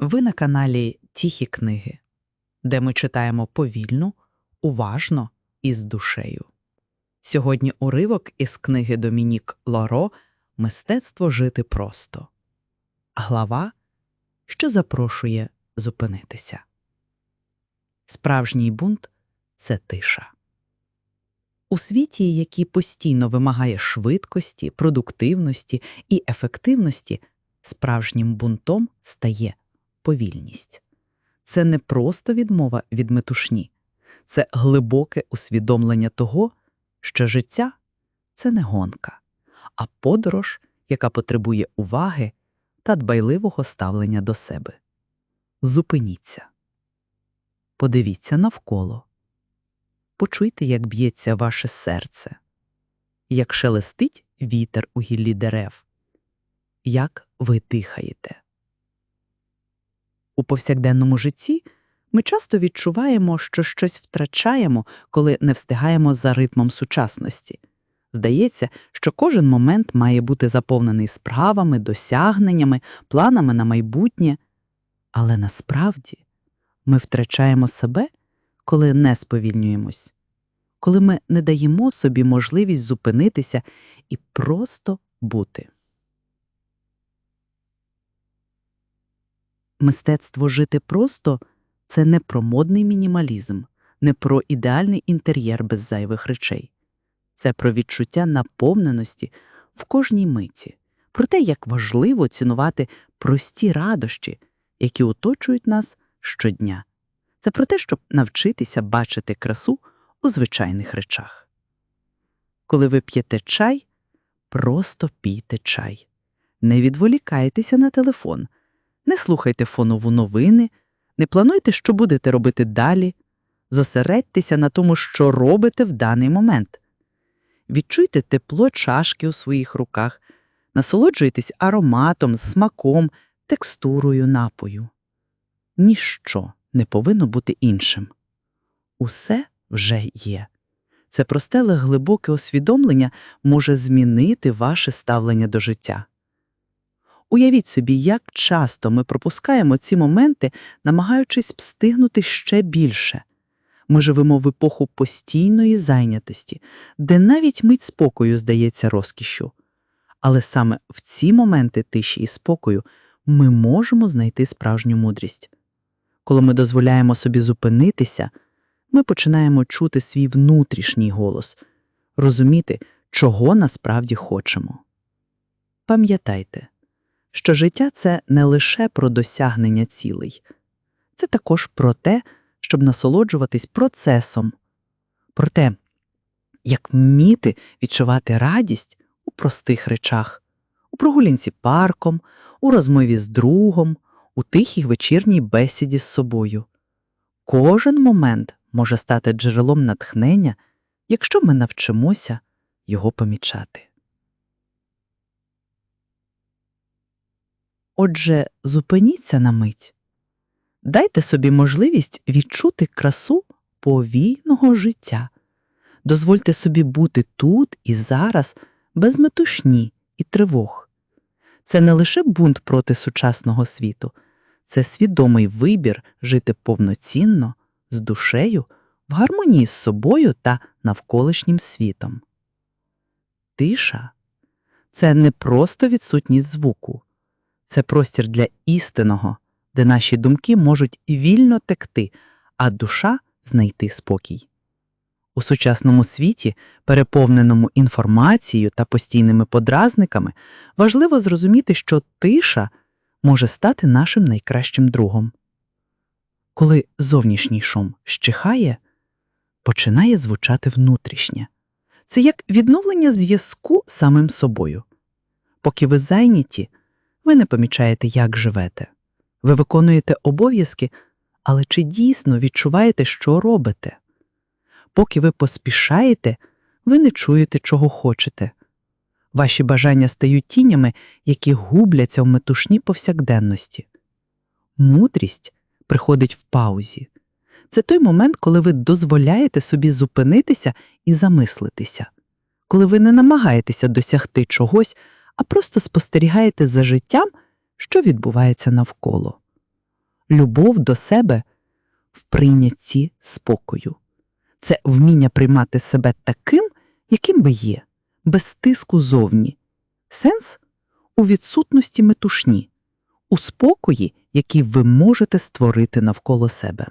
Ви на каналі Тихі книги, де ми читаємо повільно, уважно і з душею. Сьогодні уривок із книги Домінік Лоро Мистецтво жити просто. Глава, що запрошує зупинитися. Справжній бунт це тиша. У світі, який постійно вимагає швидкості, продуктивності і ефективності, справжнім бунтом стає повільність. Це не просто відмова від метушні, це глибоке усвідомлення того, що життя це не гонка, а подорож, яка потребує уваги та дбайливого ставлення до себе. Зупиніться. Подивіться навколо. Почуйте, як б'ється ваше серце, як шелестить вітер у гіллі дерев, як ви дихаєте. У повсякденному житті ми часто відчуваємо, що щось втрачаємо, коли не встигаємо за ритмом сучасності. Здається, що кожен момент має бути заповнений справами, досягненнями, планами на майбутнє. Але насправді ми втрачаємо себе, коли не сповільнюємось, коли ми не даємо собі можливість зупинитися і просто бути. Мистецтво жити просто це не про модний мінімалізм, не про ідеальний інтер'єр без зайвих речей. Це про відчуття наповненості в кожній миті, про те, як важливо цінувати прості радощі, які оточують нас щодня. Це про те, щоб навчитися бачити красу у звичайних речах. Коли ви п'єте чай, просто пійте чай. Не відволікайтеся на телефон, не слухайте фонову новини, не плануйте, що будете робити далі. Зосередьтеся на тому, що робите в даний момент. Відчуйте тепло чашки у своїх руках, насолоджуйтесь ароматом, смаком, текстурою напою. Ніщо не повинно бути іншим. Усе вже є. Це просте, але глибоке усвідомлення може змінити ваше ставлення до життя. Уявіть собі, як часто ми пропускаємо ці моменти, намагаючись встигнути ще більше. Ми живемо в епоху постійної зайнятості, де навіть мить спокою здається розкішю. Але саме в ці моменти тиші і спокою ми можемо знайти справжню мудрість. Коли ми дозволяємо собі зупинитися, ми починаємо чути свій внутрішній голос, розуміти, чого насправді хочемо. Пам'ятайте, що життя це не лише про досягнення цілей, це також про те, щоб насолоджуватись процесом, про те, як вміти відчувати радість у простих речах, у прогулянці парком, у розмові з другом, у тихій вечірній бесіді з собою. Кожен момент може стати джерелом натхнення, якщо ми навчимося його помічати. Отже, зупиніться на мить. Дайте собі можливість відчути красу повійного життя. Дозвольте собі бути тут і зараз без метушні і тривог. Це не лише бунт проти сучасного світу, це свідомий вибір жити повноцінно, з душею, в гармонії з собою та навколишнім світом. Тиша це не просто відсутність звуку, це простір для істинного, де наші думки можуть вільно текти, а душа знайти спокій. У сучасному світі, переповненому інформацією та постійними подразниками, важливо зрозуміти, що тиша може стати нашим найкращим другом. Коли зовнішній шум щихає, починає звучати внутрішнє. Це як відновлення зв'язку самим собою. Поки ви зайняті, ви не помічаєте, як живете. Ви виконуєте обов'язки, але чи дійсно відчуваєте, що робите? Поки ви поспішаєте, ви не чуєте, чого хочете. Ваші бажання стають тінями, які губляться в метушні повсякденності. Мудрість приходить в паузі. Це той момент, коли ви дозволяєте собі зупинитися і замислитися, коли ви не намагаєтеся досягти чогось, а просто спостерігаєте за життям, що відбувається навколо. Любов до себе в прийнятті спокою. Це вміння приймати себе таким, яким би є, без тиску зовні. Сенс у відсутності метушні, у спокої, який ви можете створити навколо себе.